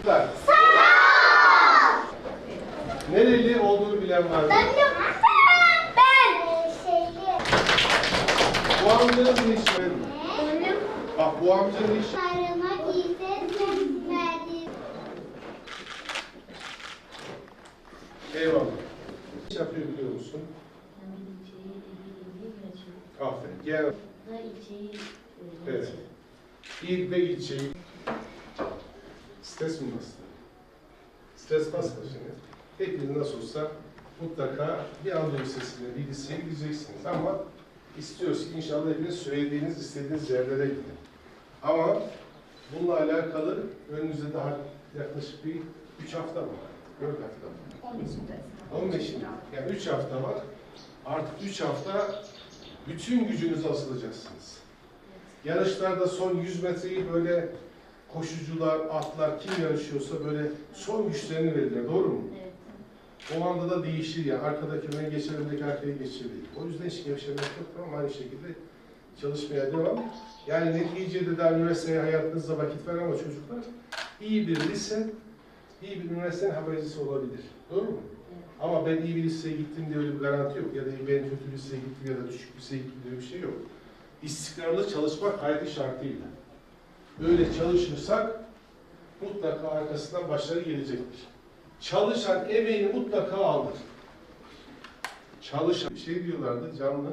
Çocuklar. Nereli olduğunu bilen var mı? Ben. Ben. Bu amcanın ne işi var? Benim Bak bu amcanın işi. karıma giydirdim. Verdim. Eyvallah. Ne iş yapıyor biliyor musun? Aferin. Gel. Evet. İl ve ilçeyi. Stres bastı? Stres basma şimdi. Hepiniz nasıl olsa mutlaka bir Anadolu Lisesi'ne, bir liseye gideceksiniz ama istiyoruz ki inşallah hepiniz söylediğiniz, istediğiniz yerlere gidin. Ama bununla alakalı önünüzde daha yaklaşık bir üç hafta var? Dört hafta mı? 15 yani 3 hafta var. Artık 3 hafta bütün gücünüzü asılacaksınız. Yarışlarda son 100 metreyi böyle koşucular, atlar kim yarışıyorsa böyle son güçlerini verirler. Doğru mu? O anda da değişir ya. Arkadaki öne geçer, öndeki arkaya geçebilir. O yüzden hiç gevşemek yok ama aynı şekilde çalışmaya devam. Yani neticede daha üniversiteye hayatınızda vakit var ama çocuklar iyi bir lise, iyi bir üniversitenin habercisi olabilir. Doğru mu? Ama ben iyi bir liseye gittim diye öyle bir garanti yok. Ya da ben kötü liseye gittim ya da düşük liseye gittim diye bir şey yok. İstikrarlı çalışmak hayati şartıyla. Öyle çalışırsak mutlaka arkasından başarı gelecektir. Çalışan emeğini mutlaka alır. Çalışan, şey diyorlardı canlı,